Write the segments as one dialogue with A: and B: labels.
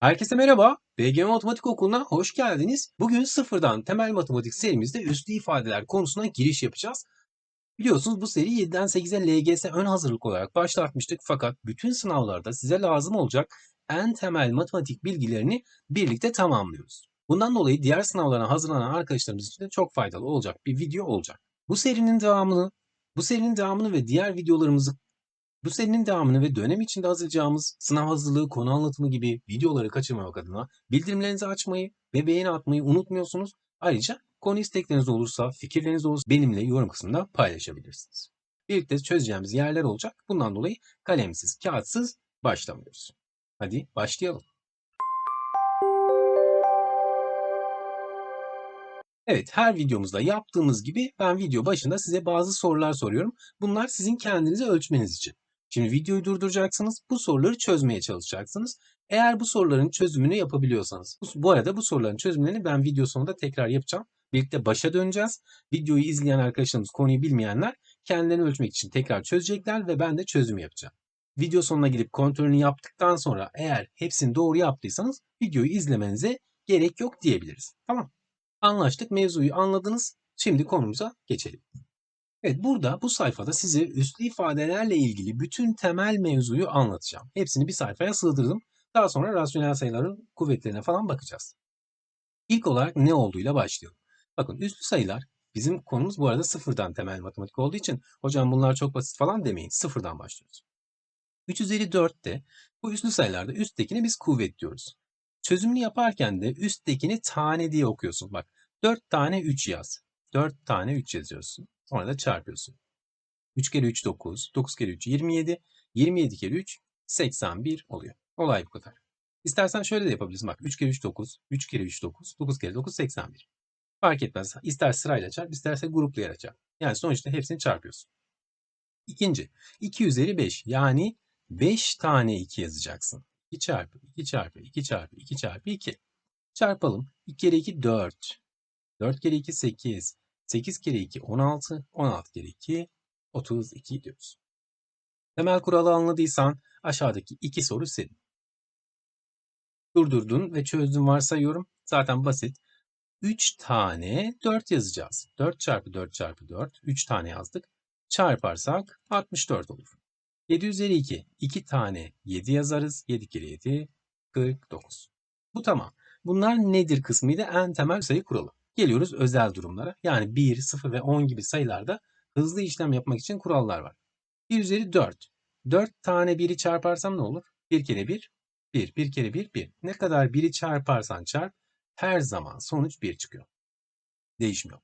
A: Herkese merhaba. BGM Matematik Okulu'na hoş geldiniz. Bugün sıfırdan temel matematik serimizde üslü ifadeler konusuna giriş yapacağız. Biliyorsunuz bu seri 7'den 8'e LGS ön hazırlık olarak başlatmıştık fakat bütün sınavlarda size lazım olacak en temel matematik bilgilerini birlikte tamamlıyoruz. Bundan dolayı diğer sınavlara hazırlanan arkadaşlarımız için de çok faydalı olacak bir video olacak. Bu serinin devamını, bu serinin devamını ve diğer videolarımızı bu serinin devamını ve dönem içinde hazırlayacağımız sınav hazırlığı, konu anlatımı gibi videoları kaçırmamak adına bildirimlerinizi açmayı ve beğeni atmayı unutmuyorsunuz. Ayrıca konu istekleriniz olursa, fikirleriniz olursa benimle yorum kısmında paylaşabilirsiniz. Birlikte çözeceğimiz yerler olacak. Bundan dolayı kalemsiz, kağıtsız başlamıyoruz. Hadi başlayalım. Evet, her videomuzda yaptığımız gibi ben video başında size bazı sorular soruyorum. Bunlar sizin kendinizi ölçmeniz için. Şimdi videoyu durduracaksınız, bu soruları çözmeye çalışacaksınız. Eğer bu soruların çözümünü yapabiliyorsanız. Bu, arada bu soruların çözümlerini ben video sonunda tekrar yapacağım. Birlikte başa döneceğiz. Videoyu izleyen arkadaşlarımız, konuyu bilmeyenler kendilerini ölçmek için tekrar çözecekler ve ben de çözüm yapacağım. Video sonuna gidip kontrolünü yaptıktan sonra eğer hepsini doğru yaptıysanız videoyu izlemenize gerek yok diyebiliriz. Tamam Anlaştık, mevzuyu anladınız. Şimdi konumuza geçelim. Evet, burada bu sayfada size üslü ifadelerle ilgili bütün temel mevzuyu anlatacağım. Hepsini bir sayfaya sığdırdım. Daha sonra rasyonel sayıların kuvvetlerine falan bakacağız. İlk olarak ne olduğuyla başlayalım. Bakın üslü sayılar bizim konumuz bu arada sıfırdan temel matematik olduğu için hocam bunlar çok basit falan demeyin. Sıfırdan başlıyoruz. 3 üzeri 4'te bu üslü sayılarda üsttekini biz kuvvet diyoruz. Çözümünü yaparken de üsttekini tane diye okuyorsun. Bak 4 tane 3 yaz. 4 tane 3 yazıyorsun. Sonra da çarpıyorsun. 3 kere 3 9. 9 kere 3 27. 27 kere 3 81 oluyor. Olay bu kadar. İstersen şöyle de yapabilirsin. Bak 3 kere 3 9. 3 kere 3 9. 9 kere 9 81. Fark etmez. İster sırayla çarp, isterse gruplayarak çarp. Yani sonuçta hepsini çarpıyorsun. İkinci. 2 üzeri 5. Yani 5 tane 2 yazacaksın. 2 çarpı 2 çarpı 2 çarpı 2 çarpı 2. Çarpalım. 2 kere 2 4. 4 kere 2 8. 8 kere 2 16. 16 kere 2 32 diyoruz. Temel kuralı anladıysan aşağıdaki iki soru senin. Durdurdun ve çözdün varsayıyorum. Zaten basit. 3 tane 4 yazacağız. 4 çarpı 4 çarpı 4. 3 tane yazdık. Çarparsak 64 olur. 7 üzeri 2. 2 tane 7 yazarız. 7 kere 7 49. Bu tamam. Bunlar nedir kısmıydı? En temel sayı kuralı. Geliyoruz özel durumlara. Yani 1, 0 ve 10 gibi sayılarda hızlı işlem yapmak için kurallar var. 1 üzeri 4. 4 tane 1'i çarparsam ne olur? 1 kere 1, 1. 1 kere 1, 1. Ne kadar 1'i çarparsan çarp her zaman sonuç 1 çıkıyor. Değişmiyor.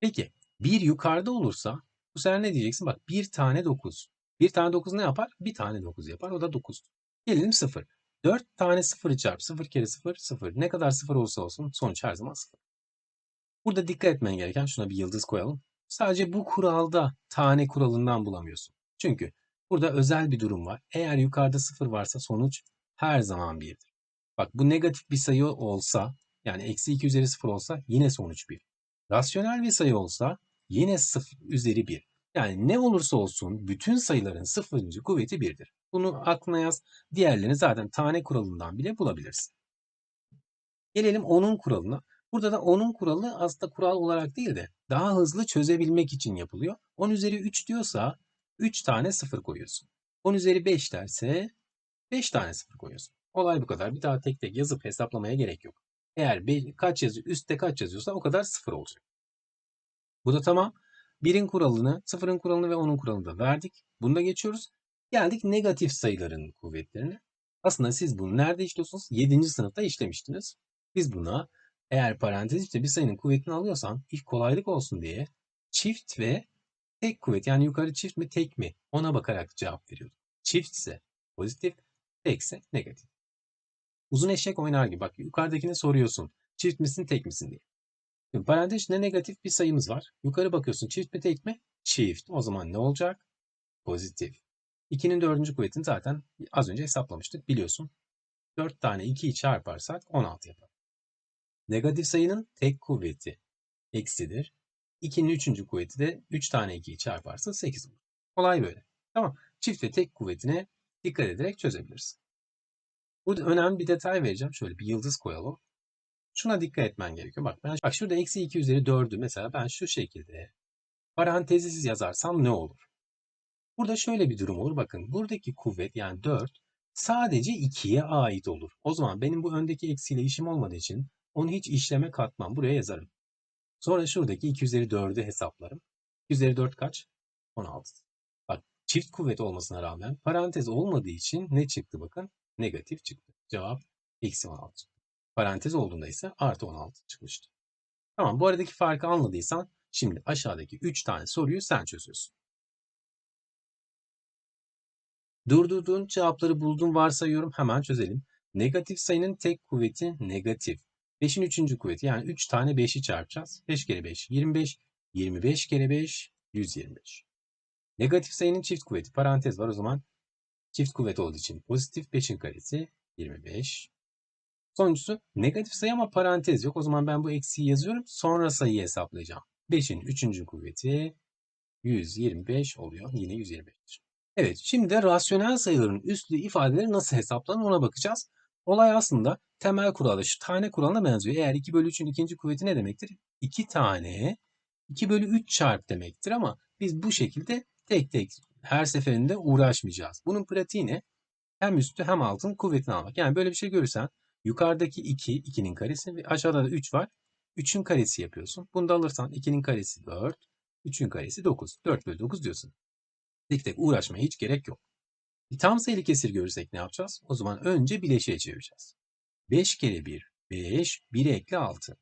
A: Peki 1 yukarıda olursa bu sefer ne diyeceksin? Bak 1 tane 9. 1 tane 9 ne yapar? 1 tane 9 yapar. O da 9. Gelelim 0. 4 tane 0'ı çarp. 0 kere 0, 0. Ne kadar 0 olursa olsun sonuç her zaman 0. Burada dikkat etmen gereken şuna bir yıldız koyalım. Sadece bu kuralda tane kuralından bulamıyorsun. Çünkü burada özel bir durum var. Eğer yukarıda 0 varsa sonuç her zaman 1'dir. Bak bu negatif bir sayı olsa yani eksi 2 üzeri 0 olsa yine sonuç 1. Rasyonel bir sayı olsa yine 0 üzeri 1. Yani ne olursa olsun bütün sayıların sıfırıncı kuvveti 1'dir. Bunu aklına yaz. Diğerlerini zaten tane kuralından bile bulabilirsin. Gelelim onun kuralına. Burada da onun kuralı aslında kural olarak değil de daha hızlı çözebilmek için yapılıyor. 10 üzeri 3 diyorsa 3 tane 0 koyuyorsun. 10 üzeri 5 derse 5 tane 0 koyuyorsun. Olay bu kadar. Bir daha tek tek yazıp hesaplamaya gerek yok. Eğer kaç yazıyor, üstte kaç yazıyorsa o kadar 0 olacak. Bu da tamam. 1'in kuralını, 0'ın kuralını ve 10'un kuralını da verdik. Bunda geçiyoruz. Geldik negatif sayıların kuvvetlerine. Aslında siz bunu nerede işliyorsunuz? 7. sınıfta işlemiştiniz. Biz buna eğer parantez içinde bir sayının kuvvetini alıyorsan ilk kolaylık olsun diye çift ve tek kuvvet yani yukarı çift mi tek mi ona bakarak cevap veriyorduk. Çift ise pozitif, tek ise negatif. Uzun eşek oynar gibi bak yukarıdakini soruyorsun. Çift misin tek misin diye. Şimdi parantez içinde negatif bir sayımız var. Yukarı bakıyorsun çift mi tek mi? Çift. O zaman ne olacak? Pozitif. 2'nin dördüncü kuvvetini zaten az önce hesaplamıştık biliyorsun. 4 tane 2'yi çarparsak 16 yapar. Negatif sayının tek kuvveti eksidir. 2'nin üçüncü kuvveti de 3 tane 2'yi çarparsa 8 olur. Kolay böyle. Tamam. Çift ve tek kuvvetine dikkat ederek çözebiliriz. Burada önemli bir detay vereceğim. Şöyle bir yıldız koyalım. Şuna dikkat etmen gerekiyor. Bak ben bak şurada eksi 2 üzeri 4'ü mesela ben şu şekilde parantezsiz yazarsam ne olur? Burada şöyle bir durum olur. Bakın buradaki kuvvet yani 4 sadece 2'ye ait olur. O zaman benim bu öndeki eksiyle işim olmadığı için onu hiç işleme katmam. Buraya yazarım. Sonra şuradaki 2 üzeri 4'ü hesaplarım. 2 üzeri 4 kaç? 16. Bak çift kuvvet olmasına rağmen parantez olmadığı için ne çıktı bakın? Negatif çıktı. Cevap eksi 16. Parantez olduğunda ise artı 16 çıkmıştı. Tamam bu aradaki farkı anladıysan şimdi aşağıdaki 3 tane soruyu sen çözüyorsun. Durdurduğun cevapları buldun varsayıyorum hemen çözelim. Negatif sayının tek kuvveti negatif. 5'in 3. kuvveti yani 3 tane 5'i çarpacağız. 5 kere 5 25. 25 kere 5 125. Negatif sayının çift kuvveti parantez var o zaman çift kuvvet olduğu için pozitif 5'in karesi 25. Sonuncusu negatif sayı ama parantez yok. O zaman ben bu eksiği yazıyorum. Sonra sayıyı hesaplayacağım. 5'in 3. kuvveti 125 oluyor. Yine 125'tir. Evet şimdi de rasyonel sayıların üstlü ifadeleri nasıl hesaplanır ona bakacağız. Olay aslında temel kurala şu tane kuralına benziyor. Eğer 2 bölü 3'ün ikinci kuvveti ne demektir? 2 tane 2 bölü 3 çarp demektir ama biz bu şekilde tek tek her seferinde uğraşmayacağız. Bunun pratiği ne? Hem üstü hem altın kuvvetini almak. Yani böyle bir şey görürsen yukarıdaki 2, 2'nin karesi ve aşağıda da 3 var. 3'ün karesi yapıyorsun. Bunu da alırsan 2'nin karesi 4, 3'ün karesi 9. 4 bölü 9 diyorsun. Tek tek uğraşmaya hiç gerek yok. Bir tam sayılı kesir görürsek ne yapacağız? O zaman önce bileşiğe çevireceğiz. 5 kere 1, 5, 1 ekle 6.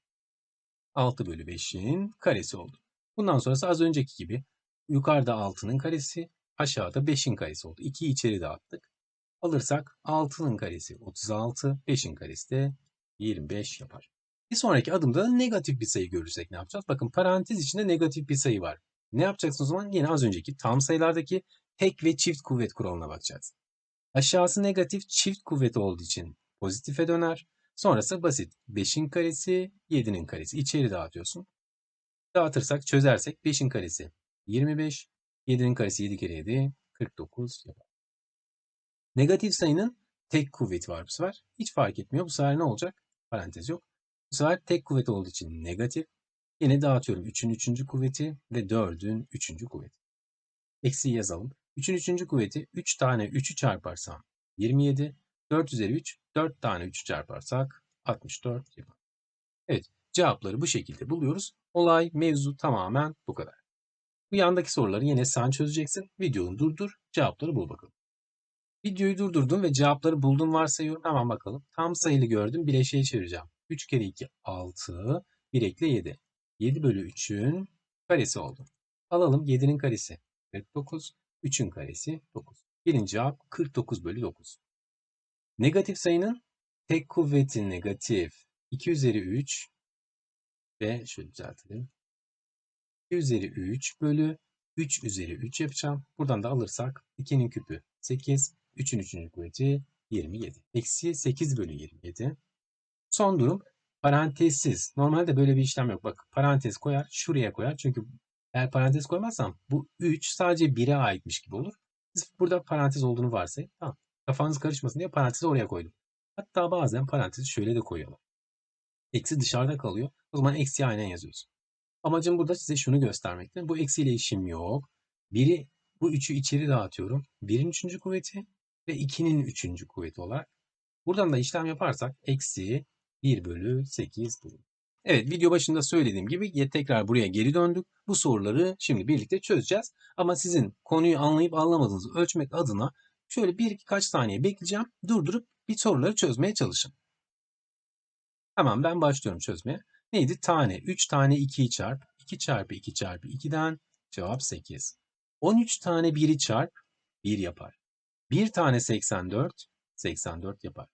A: 6 bölü 5'in karesi oldu. Bundan sonrası az önceki gibi yukarıda 6'nın karesi, aşağıda 5'in karesi oldu. 2'yi içeri dağıttık. Alırsak 6'nın karesi 36, 5'in karesi de 25 yapar. Bir sonraki adımda da negatif bir sayı görürsek ne yapacağız? Bakın parantez içinde negatif bir sayı var. Ne yapacaksın o zaman? Yine az önceki tam sayılardaki tek ve çift kuvvet kuralına bakacağız. Aşağısı negatif çift kuvvet olduğu için pozitife döner. Sonrası basit. 5'in karesi, 7'nin karesi. İçeri dağıtıyorsun. Dağıtırsak, çözersek 5'in karesi 25, 7'nin karesi 7 kere 7, 49 yapar. Negatif sayının tek kuvveti var bu sefer. Hiç fark etmiyor. Bu sefer ne olacak? Parantez yok. Bu sefer tek kuvvet olduğu için negatif. Yine dağıtıyorum. 3'ün 3. kuvveti ve 4'ün 3. kuvveti. Eksiği yazalım. 3'ün 3. kuvveti 3 tane 3'ü çarparsam 27. 4 üzeri 3. 4 tane 3'ü çarparsak 64 yapar. Evet cevapları bu şekilde buluyoruz. Olay, mevzu tamamen bu kadar. Bu yandaki soruları yine sen çözeceksin. Videonu durdur, cevapları bul bakalım. Videoyu durdurdum ve cevapları buldum varsayıyorum. Hemen bakalım. Tam sayılı gördüm. Bileşeğe çevireceğim. 3 kere 2 6. 1 ekle 7. 7 bölü 3'ün karesi oldu. Alalım 7'nin karesi 49. 3'ün karesi 9. Birinci cevap 49 bölü 9. Negatif sayının tek kuvveti negatif 2 üzeri 3 ve şöyle düzeltelim. 2 üzeri 3 bölü 3 üzeri 3 yapacağım. Buradan da alırsak 2'nin küpü 8, 3'ün 3. kuvveti 27. Eksi 8 bölü 27. Son durum parantezsiz. Normalde böyle bir işlem yok. Bak parantez koyar, şuraya koyar. Çünkü eğer parantez koymazsam bu 3 sadece 1'e aitmiş gibi olur. Biz burada parantez olduğunu varsayın. Tamam. Kafanız karışmasın diye parantezi oraya koydum. Hatta bazen parantezi şöyle de koyuyorlar. Eksi dışarıda kalıyor. O zaman eksi aynen yazıyorsun. Amacım burada size şunu göstermekte. Bu eksiyle işim yok. Biri bu üçü içeri dağıtıyorum. Birin üçüncü kuvveti ve 2'nin üçüncü kuvveti olarak. Buradan da işlem yaparsak eksi 1 bölü 8 bulur. Evet video başında söylediğim gibi tekrar buraya geri döndük. Bu soruları şimdi birlikte çözeceğiz. Ama sizin konuyu anlayıp anlamadığınızı ölçmek adına şöyle bir kaç saniye bekleyeceğim. Durdurup bir soruları çözmeye çalışın. Hemen ben başlıyorum çözmeye. Neydi? Tane. 3 tane 2'yi çarp. 2 çarpı 2 çarpı 2'den cevap 8. 13 tane 1'i çarp 1 yapar. 1 tane 84 84 yapar.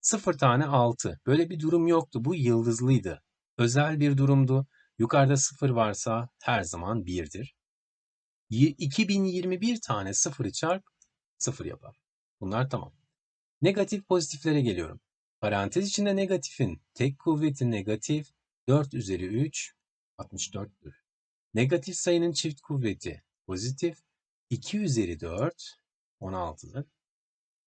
A: 0 tane 6. Böyle bir durum yoktu. Bu yıldızlıydı. Özel bir durumdu. Yukarıda 0 varsa her zaman 1'dir. 2021 tane 0'ı çarp 0 yapar. Bunlar tamam. Negatif pozitiflere geliyorum. Parantez içinde negatifin tek kuvveti negatif 4 üzeri 3 64'tür. Negatif sayının çift kuvveti pozitif 2 üzeri 4 16'dır.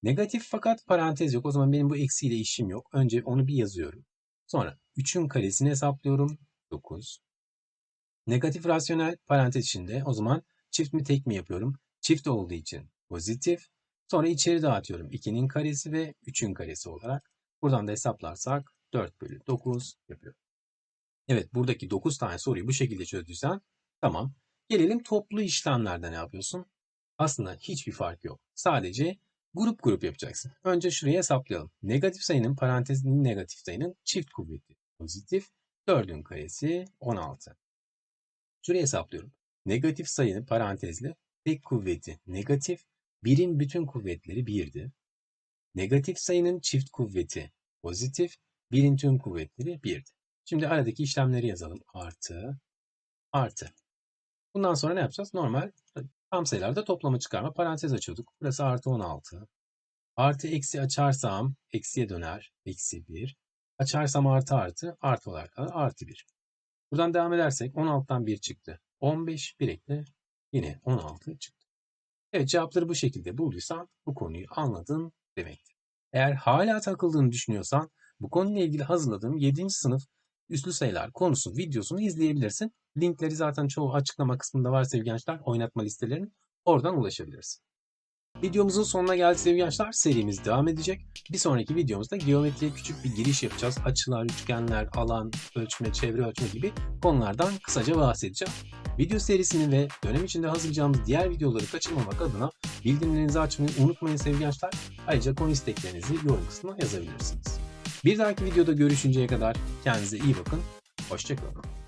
A: Negatif fakat parantez yok. O zaman benim bu eksiyle işim yok. Önce onu bir yazıyorum. Sonra 3'ün karesini hesaplıyorum. 9. Negatif rasyonel parantez içinde. O zaman çift mi tek mi yapıyorum? Çift olduğu için pozitif. Sonra içeri dağıtıyorum. 2'nin karesi ve 3'ün karesi olarak. Buradan da hesaplarsak 4 bölü 9 yapıyor. Evet buradaki 9 tane soruyu bu şekilde çözdüysen tamam. Gelelim toplu işlemlerde ne yapıyorsun? Aslında hiçbir fark yok. Sadece grup grup yapacaksın. Önce şurayı hesaplayalım. Negatif sayının parantezinin negatif sayının çift kuvveti pozitif. 4'ün karesi 16. Şurayı hesaplıyorum. Negatif sayının parantezli tek kuvveti negatif. Birin bütün kuvvetleri 1'di. Negatif sayının çift kuvveti pozitif. Birin tüm kuvvetleri 1'di. Şimdi aradaki işlemleri yazalım. Artı, artı. Bundan sonra ne yapacağız? Normal tam sayılarda toplama çıkarma parantez açıyorduk. Burası artı 16. Artı eksi açarsam eksiye döner. Eksi 1. Açarsam artı artı artı olarak kalır. Artı 1. Buradan devam edersek 16'dan 1 çıktı. 15 bir ekle yine 16 çıktı. Evet cevapları bu şekilde bulduysan bu konuyu anladın demektir. Eğer hala takıldığını düşünüyorsan bu konuyla ilgili hazırladığım 7. sınıf üslü sayılar konusu videosunu izleyebilirsin. Linkleri zaten çoğu açıklama kısmında var sevgili gençler. Oynatma listelerinin oradan ulaşabilirsin. Videomuzun sonuna geldik sevgili gençler. Serimiz devam edecek. Bir sonraki videomuzda geometriye küçük bir giriş yapacağız. Açılar, üçgenler, alan, ölçme, çevre ölçme gibi konulardan kısaca bahsedeceğim. Video serisini ve dönem içinde hazırlayacağımız diğer videoları kaçırmamak adına bildirimlerinizi açmayı unutmayın sevgili gençler. Ayrıca konu isteklerinizi yorum kısmına yazabilirsiniz. Bir dahaki videoda görüşünceye kadar kendinize iyi bakın. Hoşçakalın.